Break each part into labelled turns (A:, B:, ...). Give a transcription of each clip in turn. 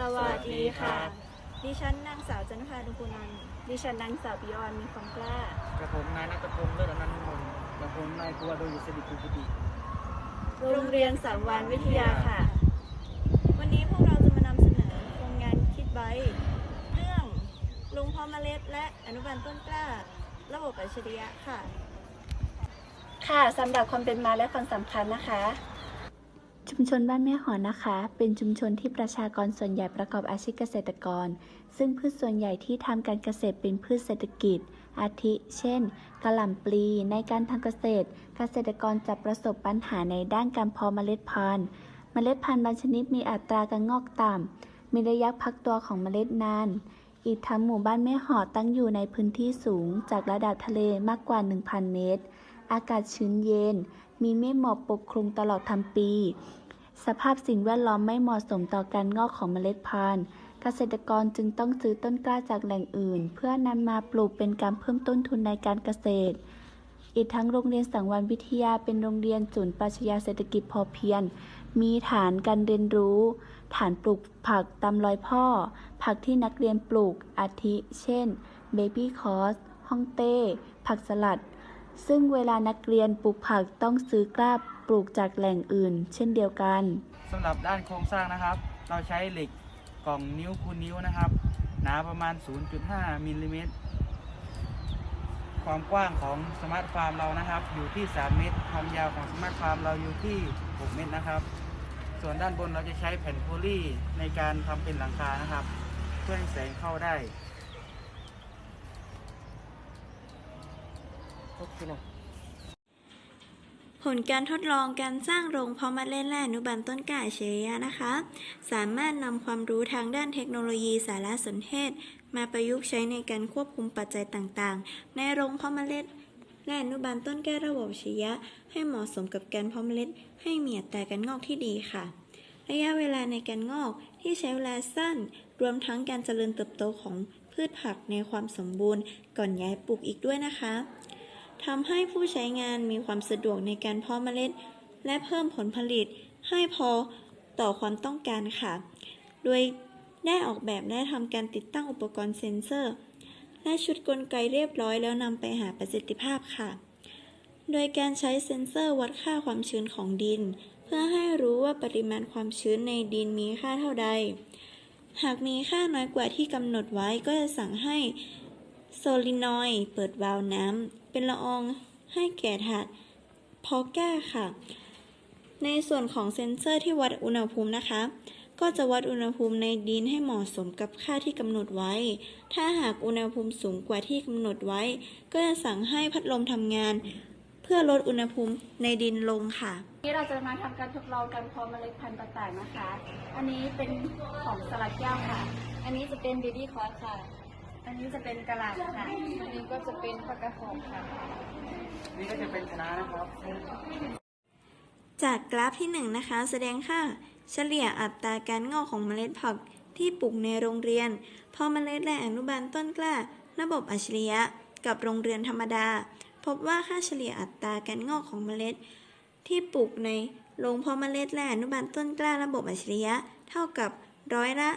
A: สวัสดีค่ะ
B: ดิฉันนางสาวจันทภาดุคุณนันท์
A: ดิฉันนางสาวปิยออนมีความกล้า
C: กระผมนายนัทพงศ์เลิศอนันต์มนต์กระผมนายกัวโดยสิริภูปิติ
A: โรงเรียนสังวานวิทยาค่ะ
B: วันนี้พวกเราจะมานำเสนอโครงงานคิดไว้เรื่องลุงเพอเมล็ดและอนุบาลต้นกล้า ระบบอัจฉริยะค่ะ
A: ค่ะสำหรับความเป็นมาและความสำคัญนะคะ
D: ชุมชนบ้านแม่หอนะคะ เป็นชุมชนที่ประชากรส่วนใหญ่ประกอบอาชีพเกษตรกร ซึ่งพืชส่วนใหญ่ที่ทำการเกษตรเป็นพืชเศรษฐกิจ อาทิ เช่น กระหล่ำปลี ในการทำเกษตร เกษตรกรจะประสบปัญหาในด้านการเพาะเมล็ดพันธุ์ เมล็ดพันธุ์บางชนิดมีอัตราการงอกต่ำ มีระยะพักตัวของเมล็ดนาน อีกทั้งหมู่บ้านแม่หอตั้งอยู่ในพื้นที่สูงจากระดับทะเลมากกว่า 1,000 เมตร อากาศชื้นเย็น มีเมฆหมอกปกคลุมตลอดทั้งปี สภาพสิ่งแวดล้อมไม่เหมาะสมต่อการงอกของเมล็ดพันธุ์ เกษตรกรจึงต้องซื้อต้นกล้าจากแหล่งอื่น เพื่อนำมาปลูกเป็นการเพิ่มต้นทุนในการเกษตร อีกทั้งโรงเรียนสังวรวิทยาเป็นโรงเรียนศูนย์ปรัชญาเศรษฐกิจพอเพียงมีฐานการเรียนรู้ ฐานปลูกผักตามรอยพ่อ ผักที่นักเรียนปลูกอาทิ เช่น เบบี้คอสฮ่องเต้ ผักสลัด ซึ่งเวลานักเรียนปลูกผักต้องซื้อกล้าปลูกจากแหล่งอื่น เช่นเดียวกัน
C: สำหรับด้านโครงสร้างนะครับ เราใช้เหล็กกล่องนิ้วคูณนิ้วนะครับ หนาประมาณ 0.5มิลลิเมตรความกว้างของสมาร์ทฟาร์มเรานะครับ อยู่ที่ 3 เมตร ความยาวของสมาร์ทฟาร์มเราอยู่ที่ 6 เมตรนะครับ ส่วนด้านบนเราจะใช้แผ่นโพลีในการทำเป็นหลังคานะครับ เพื่อให้แสงเข้าได้โอเคนะ
B: ผลการทดลองการสร้างโรงเพาะเมล็ดและอนุบาลต้นกล้าอัจฉยะนะคะ สามารถนำความรู้ทางด้านเทคโนโลยีสารสนเทศ มาประยุกต์ใช้ในการควบคุมปัจจัยต่างๆ ในโรงเพาะเมล็ดและอนุบาลต้นแก้ระบบอัจฉริยะ ให้เหมาะสมกับการเพาะเมล็ด ให้มีอัตราการงอกที่ดีค่ะ ระยะเวลาในการงอกที่ใช้เวลาสั้น รวมทั้งการเจริญเติบโตของพืชผักในความสมบูรณ์ ก่อนย้ายปลูกอีกด้วยนะคะ ทำให้ผู้ใช้งานมีความสะดวกในการเพาะเมล็ด และเพิ่มผลผลิตให้พอต่อความต้องการค่ะ โดยได้ออกแบบและทำการติดตั้งอุปกรณ์เซ็นเซอร์ และชุดกลไกเรียบร้อยแล้วนำไปหาประสิทธิภาพค่ะ โดยการใช้เซ็นเซอร์วัดค่าความชื้นของดิน เพื่อให้รู้ว่าปริมาณความชื้นในดินมีค่าเท่าใด หากมีค่าน้อยกว่าที่กำหนดไว้ก็จะสั่งให้ โซลินอยเปิดวาล์วน้ำเป็นละอองให้แก่ถาดพอแก้ค่ะ ในส่วนของเซ็นเซอร์ที่วัดอุณหภูมินะคะ ก็จะวัดอุณหภูมิในดินให้เหมาะสมกับค่าที่กำหนดไว้ ถ้าหากอุณหภูมิสูงกว่าที่กำหนดไว้ ก็จะสั่งให้พัดลมทำงาน เพื่อลดอุณหภูมิในดินลงค่ะ
A: วันนี้เราจะมาทำการทดลองการเพาะเมล็ดพันธุ์ต่างๆนะคะ อันนี้เป็นของสลัดแก้วค่ะ อันนี้จะเป็นเบบี้คอร์สค่ะ อันนี้จะเป็นกระหล่ำค่ะ อันนี้ก็จะเป็นผักกระหอมค่ะ
C: นี่ก็จะเป็นคณะนะครับ
B: จากกราฟที่1นะคะ แสดงค่าเฉลี่ยอัตราการงอกของเมล็ดผักที่ปลูกในโรงเรียน พอเมล็ดและอนุบาลต้นกล้า ระบบอัจฉริยะ กับโรงเรียนธรรมดา พบว่าค่าเฉลี่ยอัตราการงอกของเมล็ด ที่ปลูกในโรงเพาะเมล็ดและอนุบาลต้นกล้าระบบอัจฉริยะ เท่ากับร้อยละ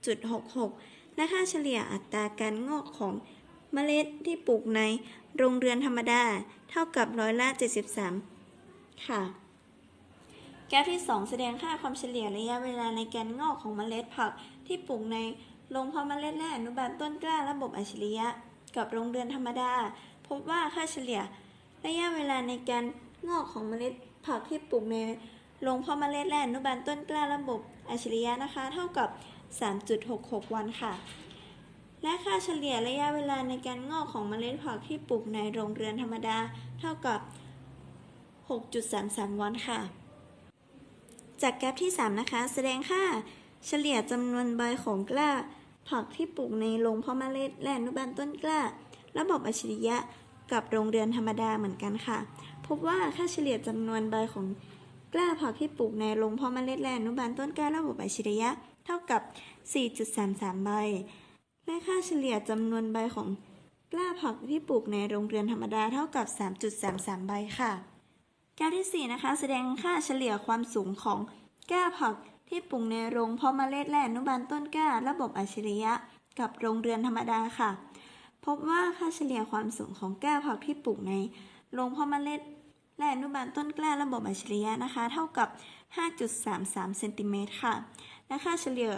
B: 90.66 และค่าเฉลี่ยอัตราการงอกของเมล็ดที่ปลูกในโรงเรือนธรรมดา เท่ากับร้อยละ 73 ค่ะแกราฟที่ 2 แสดงค่าความเฉลี่ยระยะเวลาในการงอกของเมล็ดผักที่ปลูกในโรงเพาะเมล็ดและอนุบาลต้นกล้าระบบอัจฉริยะ กับโรงเรือนธรรมดา พบว่าค่าเฉลี่ย ระยะเวลาในการงอกของเมล็ดผักที่ปลูกในโรงเพาะเมล็ดและอนุบาลต้นกล้าระบบอัจฉริยะนะคะ เท่ากับ 3.66 วันค่ะ และค่าเฉลี่ยระยะเวลาในการงอกของเมล็ดผักที่ปลูกในโรงเรือนธรรมดาเท่ากับ 6.33 วันค่ะ จากแกราฟที่ 3 นะคะ แสดงค่าเฉลี่ยจำนวนใบของกล้า ผักที่ปลูกในโรงเพาะเมล็ดและอนุบาลต้นกล้า ระบบอัจฉริยะกับโรงเรือนธรรมดาเหมือนกันค่ะ พบว่าค่าเฉลี่ยจำนวนใบของ กล้าผักที่ปลูกในโรงเพาะเมล็ดแลอนุบาลต้นกล้าระบบอัจฉริยะเท่ากับ 4.33 ใบ และค่าเฉลี่ยจำนวนใบของกล้าผักที่ปลูกในโรงเรือนธรรมดาเท่ากับ 3.33 ใบค่ะแก้วที่ 4 นะคะ แสดงค่าเฉลี่ยความสูงของแก้วผักที่ปลูกในโรงเพาะเมล็ดและอนุบาลต้นกล้าระบบอัจฉริยะ กับโรงเรือนธรรมดาค่ะ พบว่าค่าเฉลี่ยความสูงของแก้วผักที่ปลูกในโรงเพาะเมล็ด และอนุบาลต้นกล้าระบบอัจฉริยะนะคะ เท่ากับ 5.33เซนติเมตรค่ะ และค่าเฉลี่ย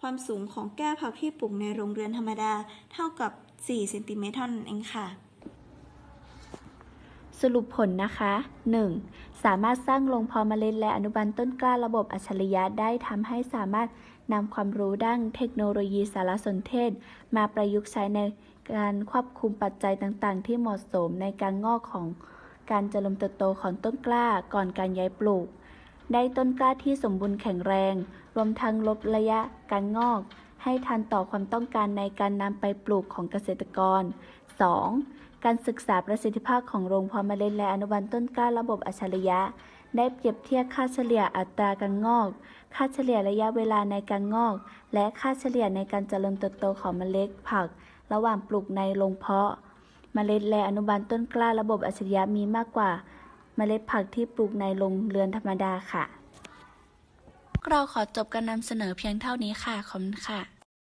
B: ความสูงของแก้วผักที่ปลูกในโรงเรือนธรรมดาเท่ากับ 4 เซนติเมตรเท่านั้นเองค่ะ
D: สรุปผลนะคะ 1. สามารถสร้างโรงเพาะเมล็ดและอนุบาลต้นกล้าระบบอัจฉริยะได้ทำให้สามารถนำความรู้ด้านเทคโนโลยีสารสนเทศ มาประยุกต์ใช้ในการควบคุมปัจจัยต่างๆ ที่เหมาะสมในการงอกของ การเจริญเติบโตของต้นกล้าก่อนการย้ายปลูก ได้ต้นกล้าที่สมบูรณ์แข็งแรง รวมทั้งลดระยะการงอก ให้ทันต่อความต้องการในการนำไปปลูกของเกษตรกร 2. การศึกษาประสิทธิภาพของโรงเพาะเมล็ดและอนุบาลต้นกล้าระบบอัจฉริยะ ได้เปรียบเทียบค่าเฉลี่ยอัตราการงอก ค่าเฉลี่ยระยะเวลาในการงอก และค่าเฉลี่ยในการเจริญเติบโตของเมล็ดผัก ระหว่างปลูกในโรงเพาะ เมล็ดและอนุบาลต้นกล้าระบบอัจฉริยะมีมากกว่าเมล็ดผักที่ปลูกในโรงเรือนธรรมดาค่ะ เราขอจบการนำเสนอเพียงเท่านี้ค่ะ ขอบคุณค่ะ